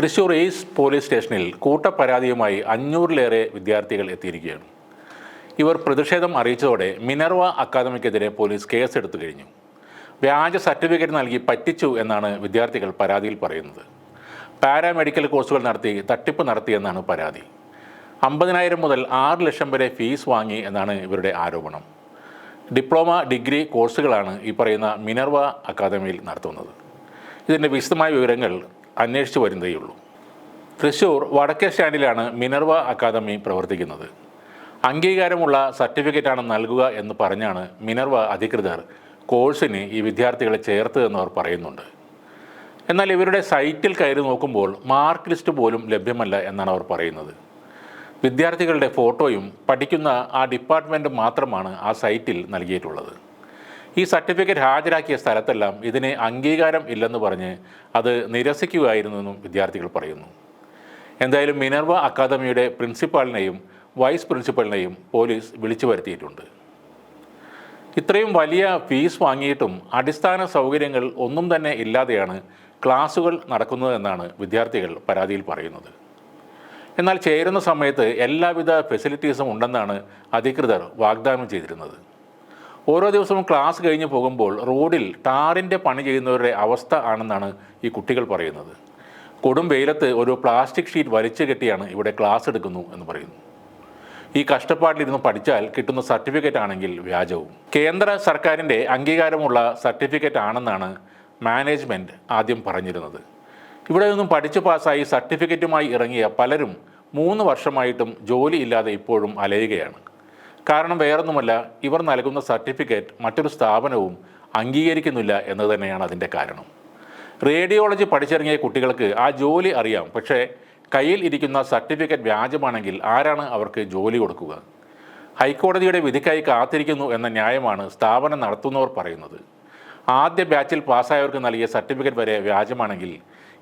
Thrissur ace police സ്റ്റേഷനിൽ കൂട്ടപ്പരാതിയുമായി അഞ്ഞൂറിലേറെ വിദ്യാർത്ഥികൾ എത്തിയിരിക്കുകയാണ്. ഇവർ പ്രതിഷേധം അറിയിച്ചതോടെ മിനർവ അക്കാദമിക്കെതിരെ പോലീസ് കേസെടുത്തു കഴിഞ്ഞു. വ്യാജ സർട്ടിഫിക്കറ്റ് നൽകി പറ്റിച്ചു എന്നാണ് വിദ്യാർത്ഥികൾ പരാതിയിൽ പറയുന്നത്. പാരാമെഡിക്കൽ കോഴ്സുകൾ നടത്തി തട്ടിപ്പ് നടത്തിയെന്നാണ് പരാതി. അമ്പതിനായിരം മുതൽ ആറ് ലക്ഷം വരെ ഫീസ് വാങ്ങി എന്നാണ് ഇവരുടെ ആരോപണം. ഡിപ്ലോമ ഡിഗ്രി കോഴ്സുകളാണ് ഈ പറയുന്ന മിനർവ അക്കാദമിയിൽ നടത്തുന്നത്. ഇതിന്റെ വിശദമായ വിവരങ്ങൾ അന്വേഷിച്ചു വരുന്നതേയുള്ളൂ. തൃശൂർ വടക്കേ സ്റ്റാൻഡിലാണ് മിനർവ അക്കാദമി പ്രവർത്തിക്കുന്നത്. അംഗീകാരമുള്ള സർട്ടിഫിക്കറ്റാണ് നൽകുക എന്ന് പറഞ്ഞാണ് മിനർവ അധികൃതർ കോഴ്സിന് ഈ വിദ്യാർത്ഥികളെ ചേർത്ത് എന്നവർ പറയുന്നുണ്ട്. എന്നാൽ ഇവരുടെ സൈറ്റിൽ കയറി നോക്കുമ്പോൾ മാർക്ക് ലിസ്റ്റ് പോലും ലഭ്യമല്ല എന്നാണ് അവർ പറയുന്നത്. വിദ്യാർത്ഥികളുടെ ഫോട്ടോയും പഠിക്കുന്ന ആ ഡിപ്പാർട്ട്മെന്റ് മാത്രമാണ് ആ സൈറ്റിൽ നൽകിയിട്ടുള്ളത്. ഈ സർട്ടിഫിക്കറ്റ് ഹാജരാക്കിയ സ്ഥലത്തെല്ലാം ഇതിന് അംഗീകാരം ഇല്ലെന്ന് പറഞ്ഞ് അത് നിരസിക്കുകയായിരുന്നെന്നും വിദ്യാർത്ഥികൾ പറയുന്നു. എന്തായാലും മിനർവ അക്കാദമിയുടെ പ്രിൻസിപ്പാളിനെയും വൈസ് പ്രിൻസിപ്പലിനെയും പോലീസ് വിളിച്ചു വരുത്തിയിട്ടുണ്ട്. ഇത്രയും വലിയ ഫീസ് വാങ്ങിയിട്ടും അടിസ്ഥാന സൗകര്യങ്ങൾ ഒന്നും തന്നെ ഇല്ലാതെയാണ് ക്ലാസുകൾ നടക്കുന്നതെന്നാണ് വിദ്യാർത്ഥികൾ പരാതിയിൽ പറയുന്നത്. എന്നാൽ ചേരുന്ന സമയത്ത് എല്ലാവിധ ഫെസിലിറ്റീസും ഉണ്ടെന്നാണ് അധികൃതർ വാഗ്ദാനം ചെയ്തിരുന്നത്. ഓരോ ദിവസവും ക്ലാസ് കഴിഞ്ഞ് പോകുമ്പോൾ റോഡിൽ ടാറിന്റെ പണി ചെയ്യുന്നവരുടെ അവസ്ഥ ആണെന്നാണ് ഈ കുട്ടികൾ പറയുന്നത്. കൊടും വെയിലത്ത് ഒരു പ്ലാസ്റ്റിക് ഷീറ്റ് വലിച്ചു കെട്ടിയാണ് ഇവിടെ ക്ലാസ് എടുക്കുന്നു എന്ന് പറയുന്നു. ഈ കഷ്ടപ്പാടിലിരുന്ന് പഠിച്ചാൽ കിട്ടുന്ന സർട്ടിഫിക്കറ്റ് ആണെങ്കിൽ വ്യാജവും. കേന്ദ്ര സർക്കാരിന്റെ അംഗീകാരമുള്ള സർട്ടിഫിക്കറ്റ് ആണെന്നാണ് മാനേജ്മെന്റ് ആദ്യം പറഞ്ഞിരുന്നത്. ഇവിടെ നിന്നും പഠിച്ചു പാസ്സായി സർട്ടിഫിക്കറ്റുമായി ഇറങ്ങിയ പലരും മൂന്ന് വർഷമായിട്ടും ജോലിയില്ലാതെ ഇപ്പോഴും അലയുകയാണ്. കാരണം വേറൊന്നുമല്ല ഇവർ നൽകുന്ന സർട്ടിഫിക്കറ്റ് മറ്റൊരു സ്ഥാപനവും അംഗീകരിക്കുന്നില്ല എന്ന് തന്നെയാണ് അതിന്റെ കാരണം. റേഡിയോളജി പഠിച്ചിറങ്ങിയ കുട്ടികൾക്ക് ആ ജോലി അറിയാം പക്ഷേ കയ്യിൽ ഇരിക്കുന്ന സർട്ടിഫിക്കറ്റ് വ്യാജമാണെങ്കിൽ ആരാണ് അവർക്ക് ജോലി കൊടുക്കുക? ഹൈക്കോടതിയുടെ വിധിക്കായി കാത്തിരിക്കുന്നു എന്ന ന്യായമാണ് സ്ഥാപനം നടത്തുന്നവർ പറയുന്നത്. ആദ്യ ബാച്ചിൽ പാസ്സായവർക്ക് നൽകിയ സർട്ടിഫിക്കറ്റ് വരെ വ്യാജമാണെങ്കിൽ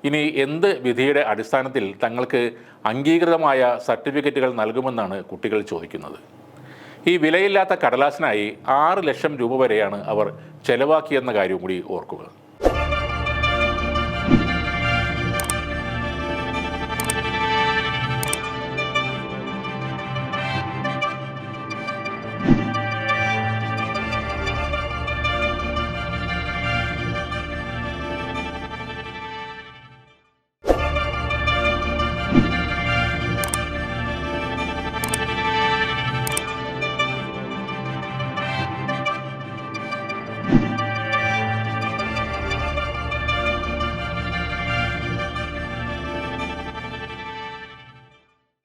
ഇനി എന്ത് വിധിയുടെ അടിസ്ഥാനത്തിൽ തങ്ങൾക്ക് അംഗീകൃതമായ സർട്ടിഫിക്കറ്റുകൾ നൽകുമെന്നാണ് കുട്ടികൾ ചോദിക്കുന്നത്. ഈ വിലയില്ലാത്ത കടലാസിനായി ആറ് ലക്ഷം രൂപ വരെയാണ് അവർ ചെലവാക്കിയെന്ന കാര്യവും കൂടി ഓർക്കുക.